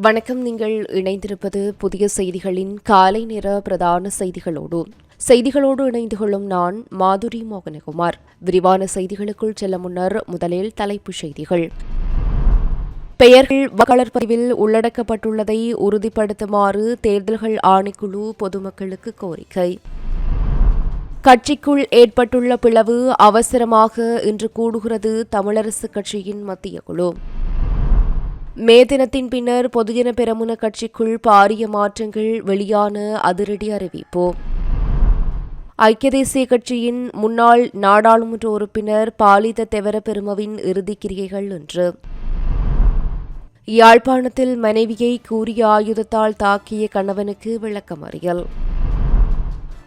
வணக்கம் நீங்கள் இணைந்திருப்பது புதிய செய்திகளின் காலை நேர பிரதான செய்திகளோடு. செய்திகளோடு இணைந்து கொள்ளும் நான் மாதுரி மோகனகுமார். விரிவான செய்திகளுக்குள் செல்ல முன்னர் முதலில் தலைப்புச் செய்திகள். பெயர்கள் வாக்காளர் பதிவில் உள்ளடக்கப்பட்டுள்ளதை உறுதிப்படுத்துமாறு தேர்தல்கள் ஆணைக்குழு பொதுமக்களுக்கு கோரிக்கை. கட்சிக்குள் ஏற்பட்டுள்ள பிளவு அவசரமாக இன்று கூடுகிறது தமிழரசுக் கட்சியின் மத்திய குழு. மே தினத்தின் பின்னர் பொதுஜன பெரமுன கட்சிக்குள் பாரிய மாற்றங்கள் வெளியான அதிரடி அறிவிப்பு. ஐக்கிய தேசிய கட்சியின் முன்னாள் நாடாளுமன்ற உறுப்பினர் பாலித தெவர பெருமவின் இறுதிக்கிரியைகள் என்று யாழ்ப்பாணத்தில் மனைவியை கூறிய ஆயுதத்தால் தாக்கிய கணவனுக்கு விளக்கமறியல்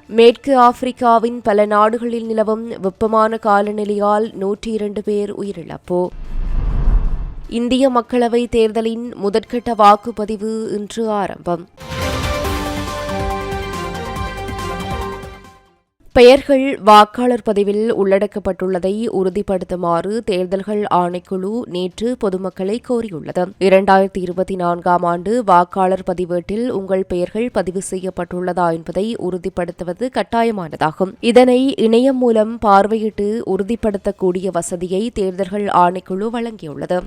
மேற்கு ஆப்பிரிக்காவின் பல நாடுகளில் நிலவும் வெப்பமான காலநிலையால் நூற்றி இரண்டு பேர் உயிரிழப்பு. இந்திய மக்களவை தேர்தலின் முதற்கட்ட வாக்குப்பதிவு இன்று ஆரம்பம். பெயர்கள் வாக்காளர் பதிவில் உள்ளடக்கப்பட்டுள்ளதை உறுதிப்படுத்துமாறு தேர்தல்கள் ஆணைக்குழு நேற்று பொதுமக்களை கோரியுள்ளது. இரண்டாயிரத்தி இருபத்தி நான்காம் ஆண்டு வாக்காளர் பதிவேட்டில் உங்கள் பெயர்கள் பதிவு செய்யப்பட்டுள்ளதா என்பதை உறுதிப்படுத்துவது கட்டாயமானதாகும். இதனை இணையம் மூலம் பார்வையிட்டு உறுதிப்படுத்தக்கூடிய வசதியை தேர்தல்கள் ஆணைக்குழு வழங்கியுள்ளது.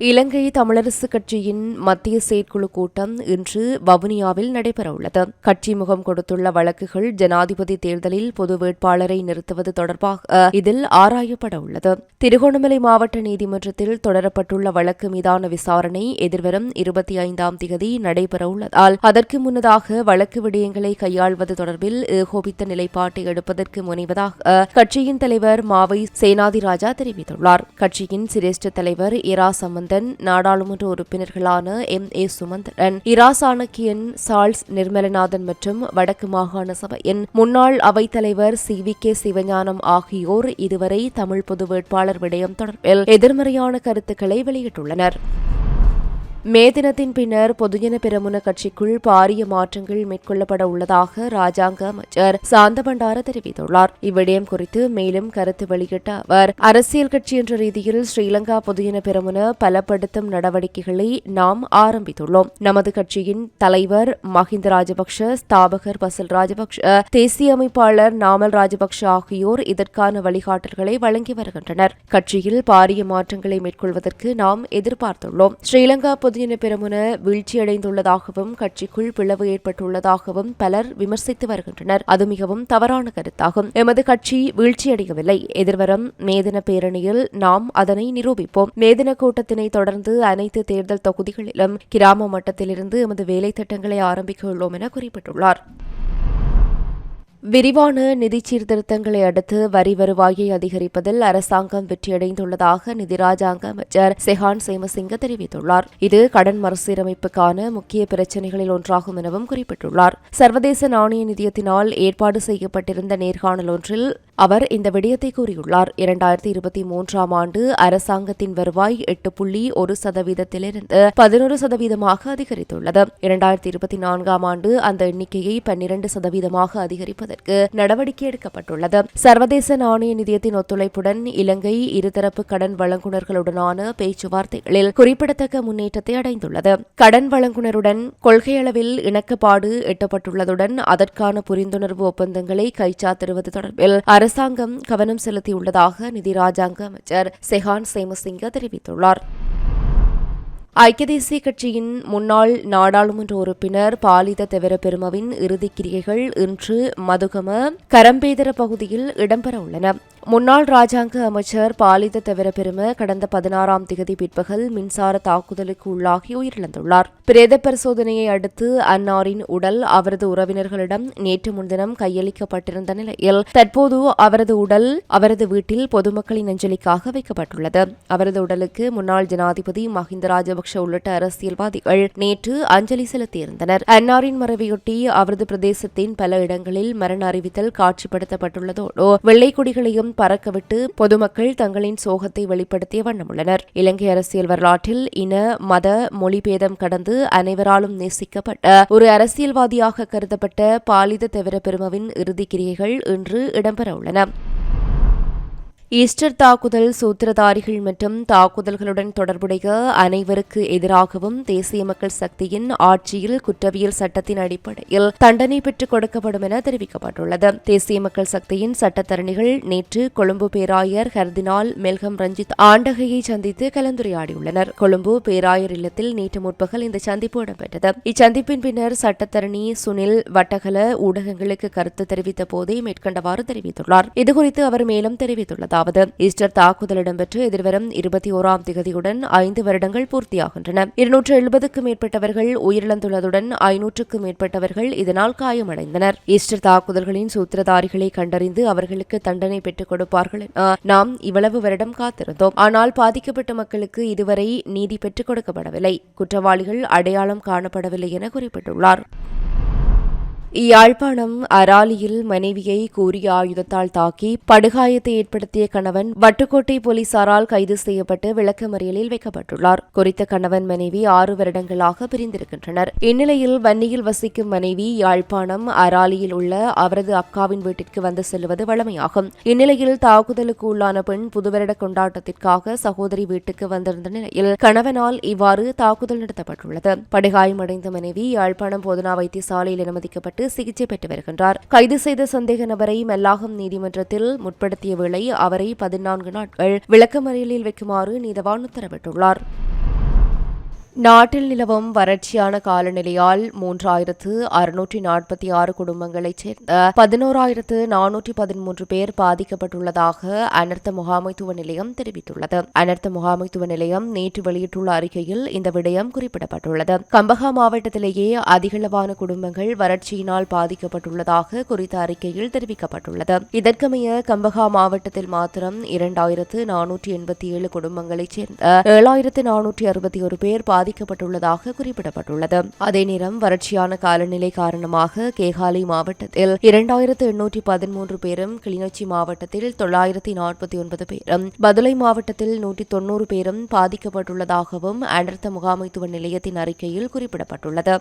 இலங்கை தமிழரசு கட்சியின் மத்திய செயற்குழு கூட்டம் இன்று வவுனியாவில் நடைபெறவுள்ளது. கட்சி முகம் கொடுத்துள்ள வழக்குகள் ஜனாதிபதி தேர்தலில் பொது வேட்பாளரை நிறுத்துவது தொடர்பாக இதில் ஆராயப்பட உள்ளது திருகோணமலை மாவட்ட நீதிமன்றத்தில் தொடரப்பட்டுள்ள வழக்கு மீதான விசாரணை எதிர்வரும் இருபத்தி ஐந்தாம் தேதி நடைபெறவுள்ளதால் அதற்கு முன்னதாக வழக்கு விடயங்களை கையாள்வது தொடர்பில் ஏகோபித்த நிலைப்பாட்டை எடுப்பதற்கு முனைவதாக கட்சியின் தலைவர் மாவை சேனாதிராஜா தெரிவித்துள்ளார். கட்சியின் சிரேஷ்ட தலைவர் இரா சம்பந்த சம்பந்தன் நாடாளுமன்ற உறுப்பினர்களான M. A. Sumanthiran. Ira Shanakiyan Charles Nirmalanathan மற்றும் வடக்கு மாகாண சபையின் முன்னாள் அவைத்தலைவர் சி. வி. கே. சிவஞானம் ஆகியோர் இதுவரை தமிழ் பொது வேட்பாளர் விடயம் தொடர்பில் எதிர்மறையான கருத்துக்களை வெளியிட்டுள்ளனர். மே தினத்தின் பின்னர் பொதுஜன பெரமுன கட்சிக்குள் பாரிய மாற்றங்கள் மேற்கொள்ளப்பட உள்ளதாக ராஜாங்க அமைச்சர் சாந்தபண்டார தெரிவித்துள்ளார். இவ்விடயம் குறித்து மேலும் கருத்து வெளியிட்ட அவர் அரசியல் கட்சி என்ற ரீதியில் ஸ்ரீலங்கா பொதுஜன பெரமுன பலப்படுத்தும் நடவடிக்கைகளை நாம் ஆரம்பித்துள்ளோம். நமது கட்சியின் தலைவர் மஹிந்த ராஜபக்ஷ ஸ்தாபகர் பசல் ராஜபக்ஷ தேசிய அமைப்பாளர் நாமல் ராஜபக்ஷ ஆகியோர் இதற்கான வழிகாட்டல்களை வழங்கி வருகின்றனர். கட்சியில் பாரிய மாற்றங்களை மேற்கொள்வதற்கு நாம் எதிர்பார்த்துள்ளோம். ஸ்ரீலங்கா பொதுஜன பெருமுன வீழ்ச்சியடைந்துள்ளதாகவும் கட்சிக்குள் பிளவு ஏற்பட்டுள்ளதாகவும் பலர் விமர்சித்து வருகின்றனர். அது மிகவும் தவறான கருத்தாகும். எமது கட்சி வீழ்ச்சியடையவில்லை. எதிர்வரும் மேதின பேரணியில் நாம் அதனை நிரூபிப்போம். மேதின கூட்டத்தினை தொடர்ந்து அனைத்து தேர்தல் தொகுதிகளிலும் கிராம மட்டத்திலிருந்து எமது வேலை திட்டங்களை ஆரம்பிக்க உள்ளோம் என குறிப்பிட்டுள்ளார். விரிவான நிதி சீர்திருத்தங்களை அடுத்து வரி வருவாயை அதிகரிப்பதில் அரசாங்கம் வெற்றியடைந்துள்ளதாக நிதி ராஜாங்க அமைச்சர் செஹான் சேமசிங்க தெரிவித்துள்ளார். இது கடன் மறுசீரமைப்புக்கான முக்கிய பிரச்சினைகளில் ஒன்றாகும் எனவும் குறிப்பிட்டுள்ளார். சர்வதேச நாணய நிதியத்தினால் ஏற்பாடு செய்யப்பட்டிருந்த நேர்காணல் ஒன்றில் அவர் இந்த விடயத்தை கூறியுள்ளார். இரண்டாயிரத்தி இருபத்தி மூன்றாம் ஆண்டு அரசாங்கத்தின் வருவாய் எட்டு புள்ளி ஒரு சதவீதத்திலிருந்து பதினொரு சதவீதமாக அதிகரித்துள்ளது. இரண்டாயிரத்தி இருபத்தி நான்காம் ஆண்டு அந்த எண்ணிக்கையை பன்னிரண்டு சதவீதமாக அதிகரிப்பதற்கு நடவடிக்கை எடுக்கப்பட்டுள்ளது. சர்வதேச நாணய நிதியத்தின் ஒத்துழைப்புடன் இலங்கை இருதரப்பு கடன் வழங்குனர்களுடனான பேச்சுவார்த்தைகளில் குறிப்பிடத்தக்க முன்னேற்றத்தை அடைந்துள்ளது. கடன் வழங்குனருடன் கொள்கையளவில் இணக்கப்பாடு எட்டப்பட்டுள்ளதுடன் அதற்கான புரிந்துணர்வு ஒப்பந்தங்களை கைச்சாத்திடுவது தொடர்பில் அரசாங்கம் கவனம் செலுத்தியுள்ளதாக நிதி ராஜாங்க அமைச்சர் செஹான் சேமசிங்க தெரிவித்துள்ளார். ஐக்கிய தேசிய கட்சியின் முன்னாள் நாடாளுமன்ற உறுப்பினர் பாலித தெவர பெருமவின் இறுதிக்கிரியைகள் இன்று மதுகம கரம்பேதர பகுதியில் இடம்பெற உள்ளன முன்னாள் ராஜாங்க அமைச்சர் பாலித தவிர பெரும கடந்த பதினாறாம் திகதி பிற்பகல் மின்சார தாக்குதலுக்கு உள்ளாகி உயிரிழந்துள்ளார். பிரேத பரிசோதனையை அடுத்து அன்னாரின் உடல் அவரது உறவினர்களிடம் நேற்று முன்தினம் கையளிக்கப்பட்டிருந்த நிலையில் தற்போது அவரது உடல் அவரது வீட்டில் பொதுமக்களின் அஞ்சலிக்காக வைக்கப்பட்டுள்ளது. அவரது உடலுக்கு முன்னாள் ஜனாதிபதி மஹிந்த ராஜபக்ஷ உள்ளிட்ட அரசியல்வாதிகள் நேற்று அஞ்சலி செலுத்தியிருந்தனர். அன்னாரின் மறைவையொட்டி அவரது பிரதேசத்தின் பல இடங்களில் மரண அறிவித்தல் காட்சிப்படுத்தப்பட்டுள்ளதோடு வெள்ளை கொடிகளையும் பறக்கவிட்டு பொதுமக்கள் தங்களின் சோகத்தை வெளிப்படுத்திய வண்ணம் உள்ளனர் இலங்கை அரசியல் வரலாற்றில் இன மத மொழிபேதம் கடந்து அனைவராலும் நேசிக்கப்பட்ட ஒரு அரசியல்வாதியாக கருதப்பட்ட பாலித தவிர பெருமவின் இறுதி கிரியைகள் இன்று இடம்பெறவுள்ளன. ஈஸ்டர் தாக்குதல் சூத்திரதாரிகள் மற்றும் தாக்குதல்களுடன் தொடர்புடைய அனைவருக்கு எதிராகவும் தேசிய மக்கள் சக்தியின் ஆட்சியில் குற்றவியல் சட்டத்தின் அடிப்படையில் தண்டனை பெற்றுக் கொடுக்கப்படும் என தெரிவிக்கப்பட்டுள்ளது. தேசிய மக்கள் சக்தியின் சட்டத்தரணிகள் நேற்று கொழும்பு பேராயர் ஹர்தினால் மெல்கம் ரஞ்சித் ஆண்டகையை சந்தித்து கலந்துரையாடியுள்ளனர். கொழும்பு பேராயர் இல்லத்தில் நேற்று முற்பகல் இந்த சந்திப்பு இடம்பெற்றது. இச்சந்திப்பின் பின்னர் சட்டத்தரணி சுனில் வட்டகல ஊடகங்களுக்கு கருத்து தெரிவித்த போதே மேற்கண்டவாறு தெரிவித்துள்ளார். இதுகுறித்து அவர் மேலும் தெரிவித்துள்ளதாவது ஈஸ்டர் தாக்குதல் இடம்பெற்று எதிர்வரும் இருபத்தி ஓராம் திகதியுடன் ஐந்து வருடங்கள் பூர்த்தியாகின்றன. இருநூற்று எழுபதுக்கும் மேற்பட்டவர்கள் உயிரிழந்துள்ளதுடன் ஐநூற்றுக்கும் மேற்பட்டவர்கள் இதனால் காயமடைந்தனர். ஈஸ்டர் தாக்குதல்களின் சூத்திரதாரிகளை கண்டறிந்து அவர்களுக்கு தண்டனை பெற்றுக் கொடுப்பார்கள் என நாம் இவ்வளவு வருடம் காத்திருந்தோம். ஆனால் பாதிக்கப்பட்ட மக்களுக்கு இதுவரை நீதி பெற்றுக் கொடுக்கப்படவில்லை. குற்றவாளிகள் அடையாளம் காணப்படவில்லை என குறிப்பிட்டுள்ளார். யாழ்ப்பாணம் அராலியில் மனைவியை கூறிய ஆயுதத்தால் தாக்கி படுகாயத்தை ஏற்படுத்திய கணவன் வட்டுக்கோட்டை போலீசாரால் கைது செய்யப்பட்டு விளக்கமறியலில் வைக்கப்பட்டுள்ளார். குறித்த கணவன் மனைவி ஆறு வருடங்களாக பிரிந்திருக்கின்றனர். இந்நிலையில் வன்னியில் வசிக்கும் மனைவி யாழ்ப்பாணம் அராலியில் உள்ள அவரது அக்காவின் வீட்டிற்கு வந்து செல்வது வழமையாகும். இந்நிலையில் தாக்குதலுக்கு உள்ளான பெண் புதுவருட கொண்டாட்டத்திற்காக சகோதரி வீட்டுக்கு வந்திருந்த நிலையில் கணவனால் இவ்வாறு தாக்குதல் நடத்தப்பட்டுள்ளது. படுகாயமடைந்த மனைவி யாழ்ப்பாணம் போதனா வைத்தியசாலையில் அனுமதிக்கப்பட்டு சிகிச்சை பெற்று வருகின்றார். கைது செய்த சந்தேக நபரை மெல்லாகம் நீதிமன்றத்தில் முற்படுத்திய வேளை அவரை பதினான்கு நாட்கள் விளக்கமறியலில் வைக்குமாறு நீதவான் உத்தரவிட்டுள்ளார். நாட்டில் நிலவும் வறட்சியான காலநிலையால் மூன்றாயிரத்து அறுநூற்றி நாற்பத்தி ஆறு குடும்பங்களைச் சேர்ந்த பதினோராயிரத்து நானூற்றி பதிமூன்று பேர் பாதிக்கப்பட்டுள்ளதாக அனர்த்த முகாமைத்துவ நிலையம் தெரிவித்துள்ளது. அனர்த்த முகாமைத்துவ நிலையம் நேற்று வெளியிட்டுள்ள அறிக்கையில் இந்த விடயம் குறிப்பிடப்பட்டுள்ளது. கம்பகா மாவட்டத்திலேயே அதிகளவான குடும்பங்கள் வறட்சியினால் பாதிக்கப்பட்டுள்ளதாக குறித்த அறிக்கையில் தெரிவிக்கப்பட்டுள்ளது. இதற்கமைய கம்பகா மாவட்டத்தில் மாத்திரம் இரண்டாயிரத்து நானூற்றி எண்பத்தி ஏழு குடும்பங்களைச் சேர்ந்த ஏழாயிரத்து நானூற்றி அறுபத்தி ஒரு பேர் பாதிக்கப்பட்டுள்ளதாக குறிப்பிடப்பட்டுள்ளது. அதே நேரம் வறட்சியான காலநிலை காரணமாக கேகாலை மாவட்டத்தில் இரண்டாயிரத்து எண்ணூற்றி பதிமூன்று பேரும் கிளிநொச்சி மாவட்டத்தில் தொள்ளாயிரத்தி நாற்பத்தி ஒன்பது பேரும் பதுளை மாவட்டத்தில் நூற்றி தொன்னூறு பேரும் பாதிக்கப்பட்டுள்ளதாகவும் அனர்த்த முகாமைத்துவ நிலையத்தின் அறிக்கையில் குறிப்பிடப்பட்டுள்ளது.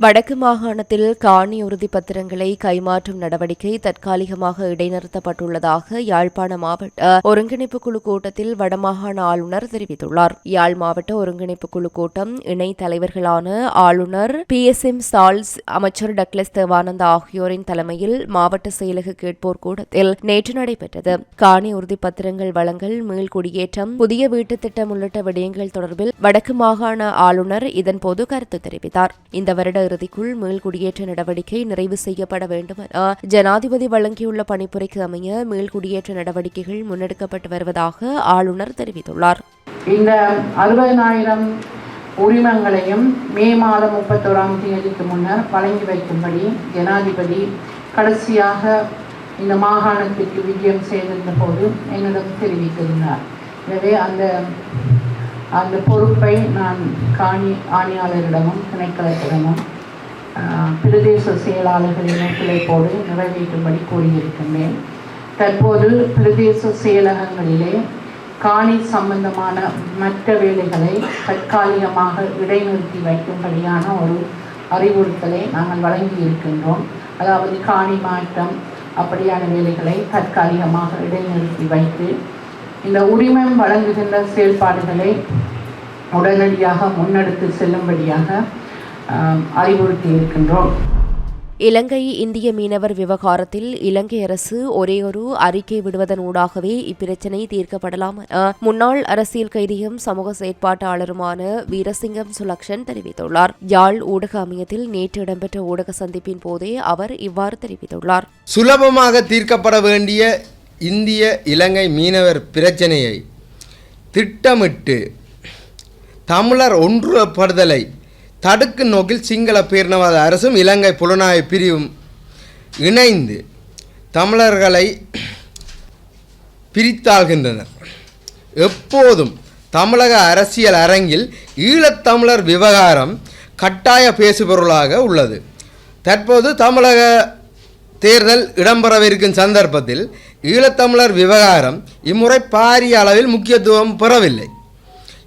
வடக்கு மாகாணத்தில் காணி உறுதி பத்திரங்களை கைமாற்றும் நடவடிக்கை தற்காலிகமாக இடைநிறுத்தப்பட்டுள்ளதாக யாழ்ப்பாண மாவட்ட ஒருங்கிணைப்பு குழு கூட்டத்தில் வடமாகாண ஆளுநர் தெரிவித்துள்ளார். யாழ் மாவட்ட ஒருங்கிணைப்பு குழு கூட்டம் இணை தலைவர்களான ஆளுநர் பி எஸ் எம் சால்ஸ் அமைச்சர் டக்ளஸ் தேவானந்த் ஆகியோரின் தலைமையில் மாவட்ட செயலக கேட்போர் கூட்டத்தில் நேற்று நடைபெற்றது. காணி உறுதி பத்திரங்கள் வழங்கல் மீள்குடியேற்றம் புதிய வீட்டுத் திட்டம் உள்ளிட்ட விடயங்கள் தொடர்பில் வடக்கு மாகாண ஆளுநர் இதன்போது கருத்து தெரிவித்தார். இந்த வருட இறுதிக்குள் மீள்குடியேற்ற நடவடிக்கை நிறைவு செய்யப்பட வேண்டும் என ஜனாதிபதி வழங்கியுள்ள பணிப்புரைக்கு அமைய மீள்குடியேற்ற நடவடிக்கைகள் முன்னெடுக்கப்பட்டு வருவதாக ஆளுநர் தெரிவித்துள்ளார். இந்த அறுபதனாயிரம் உரிமங்களையும் மே மாதம் முப்பத்தோராம் தேதிக்கு முன்னர் வழங்கி வைக்கும்படி ஜனாதிபதி கடைசியாக இந்த மாகாணத்திற்கு விஜயம் செய்திருந்த போது என்னிடம் தெரிவித்திருந்தார். எனவே அந்த அந்த பொறுப்பை நான் காணி ஆணையாளரிடமும் திணைக்களத்திடமும் பிரதேச செயலாளர்களின் ஒத்துழைப்போடு நிறைவேற்றும்படி கூறியிருக்கின்றேன். தற்போது பிரதேச செயலகங்களிலே காணி சம்பந்தமான மற்ற வேலைகளை தற்காலிகமாக இடைநிறுத்தி வைக்கும்படியான ஒரு அறிவுறுத்தலை நாங்கள் வழங்கி இருக்கின்றோம் அதாவது காணி மாற்றம் அப்படியான வேலைகளை தற்காலிகமாக இடைநிறுத்தி வைத்து இந்த உரிமம் வழங்குகின்ற செயல்பாடுகளை உடனடியாக முன்னெடுத்து செல்லும்படியாக அறிவுறுத்தி இருக்கின்றோம் இலங்கை இந்திய மீனவர் விவகாரத்தில் இலங்கை அரசு ஒரேயொரு அறிக்கை விடுவதன் ஊடாகவே இப்பிரச்சினை தீர்க்கப்படலாம் என முன்னாள் அரசியல் கைதியும் சமூக செயற்பாட்டாளருமான வீரசிங்கம் சுலக்ஷன் தெரிவித்துள்ளார். யாழ் ஊடக அமையத்தில் நேற்று இடம்பெற்ற ஊடக சந்திப்பின் போதே அவர் இவ்வாறு தெரிவித்துள்ளார். சுலபமாக தீர்க்கப்பட வேண்டிய இந்திய இலங்கை மீனவர் பிரச்சனையை திட்டமிட்டு தமிழர் ஒன்றுபடுதலை தடுக்கும் நோக்கில் சிங்கள பேரினவாத அரசும் இலங்கை புலனாய்வு பிரிவும் இணைந்து தமிழர்களை பிரித்தாள்கின்றனர். எப்போதும் தமிழக அரசியல் அரங்கில் ஈழத்தமிழர் விவகாரம் கட்டாய பேசுபொருளாக உள்ளது. தற்போது தமிழக தேர்தல் இடம்பெறவிருக்கும் சந்தர்ப்பத்தில் ஈழத்தமிழர் விவகாரம் இம்முறை பாரிய அளவில் முக்கியத்துவம் பெறவில்லை.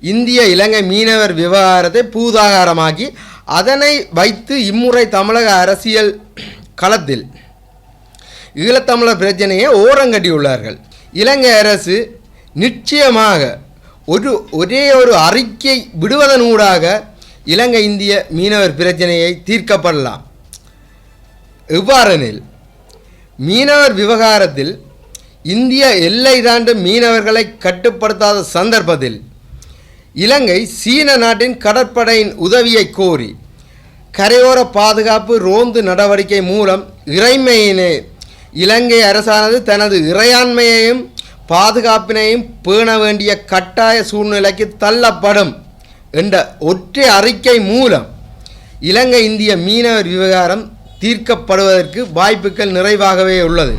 இந்திய இலங்கை மீனவர் விவகாரத்தை பூதாகாரமாக்கி அதனை வைத்து இம்முறை தமிழக அரசியல் களத்தில் ஈழத்தமிழர் பிரச்சனையை ஓரங்கட்டியுள்ளார்கள். இலங்கை அரசு நிச்சயமாக ஒரு ஒரே ஒரு அறிக்கை விடுவதனூடாக இலங்கை இந்திய மீனவர் பிரச்சனையை தீர்க்கப்படலாம். எவ்வாறெனில் மீனவர் விவகாரத்தில் இந்திய எல்லை தாண்டும் மீனவர்களை கட்டுப்படுத்தாத சந்தர்ப்பத்தில் இலங்கை சீன நாட்டின் கடற்படையின் உதவியை கோரி கரையோர பாதுகாப்பு ரோந்து நடவடிக்கை மூலம் இறைமையினை இலங்கை அரசானது தனது இறையாண்மையையும் பாதுகாப்பினையும் பேண வேண்டிய கட்டாய சூழ்நிலைக்கு தள்ளப்படும் என்ற ஒற்றை அறிக்கை மூலம் இலங்கை இந்திய மீனவர் விவகாரம் தீர்க்கப்படுவதற்கு வாய்ப்புகள் நிறைவாகவே உள்ளது.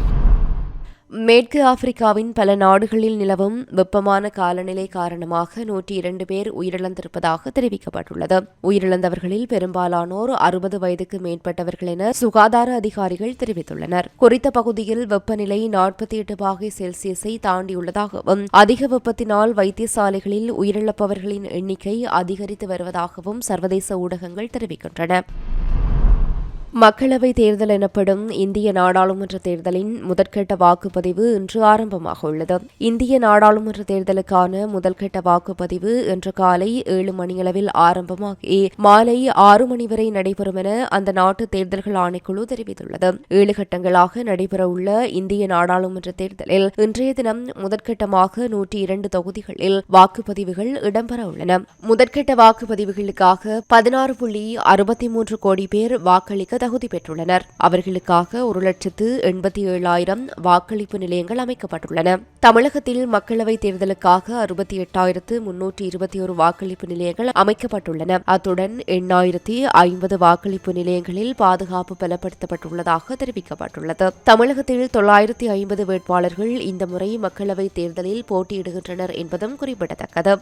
மேற்கு ஆப்பிரிக்காவின் பல நாடுகளில் நிலவும் வெப்பமான காலநிலை காரணமாக நூற்றி இரண்டு பேர் உயிரிழந்திருப்பதாக தெரிவிக்கப்பட்டுள்ளது. உயிரிழந்தவர்களில் பெரும்பாலானோர் அறுபது வயதுக்கு மேற்பட்டவர்கள் என சுகாதார அதிகாரிகள் தெரிவித்துள்ளனர். குறித்த பகுதியில் வெப்பநிலை நாற்பத்தி எட்டு பாகை செல்சியஸை தாண்டியுள்ளதாகவும் அதிக வெப்பத்தினால் வைத்தியசாலைகளில் உயிரிழப்பவர்களின் எண்ணிக்கை அதிகரித்து வருவதாகவும் சர்வதேச ஊடகங்கள் தெரிவிக்கின்றன. மக்களவைத் தேர்தல் எனப்படும் இந்திய நாடாளுமன்ற தேர்தலின் முதற்கட்ட வாக்குப்பதிவு இன்று ஆரம்பமாக உள்ளது. இந்திய நாடாளுமன்ற தேர்தலுக்கான முதல்கட்ட வாக்குப்பதிவு இன்று காலை ஏழு மணியளவில் ஆரம்பமாகி மாலை ஆறு மணி வரை நடைபெறும் என அந்த நாட்டு தேர்தல்கள் ஆணைக்குழு தெரிவித்துள்ளது. ஏழு கட்டங்களாக நடைபெறவுள்ள இந்திய நாடாளுமன்ற தேர்தலில் இன்றைய தினம் முதற்கட்டமாக நூற்றி இரண்டு தொகுதிகளில் வாக்குப்பதிவுகள் இடம்பெற உள்ளன முதற்கட்ட வாக்குப்பதிவுகளுக்காக பதினாறு புள்ளி அறுபத்தி மூன்று கோடி பேர் வாக்களிக்க தகுதி பெற்றுள்ளனர். அவர்களுக்காக ஒரு லட்சத்து எண்பத்தி ஏழாயிரம் வாக்களிப்பு நிலையங்கள் அமைக்கப்பட்டுள்ளன. தமிழகத்தில் மக்களவைத் தேர்தலுக்காக அறுபத்தி எட்டாயிரத்து முன்னூற்றி இருபத்தி ஒரு வாக்களிப்பு நிலையங்கள் அமைக்கப்பட்டுள்ளன. அத்துடன் எண்ணாயிரத்தி ஐம்பது வாக்களிப்பு நிலையங்களில் பாதுகாப்பு பலப்படுத்தப்பட்டுள்ளதாக தெரிவிக்கப்பட்டுள்ளது. தமிழகத்தில் தொள்ளாயிரத்தி ஐம்பது வேட்பாளர்கள் இந்த முறை மக்களவைத் தேர்தலில் போட்டியிடுகின்றனர் என்பதும் குறிப்பிடத்தக்கது.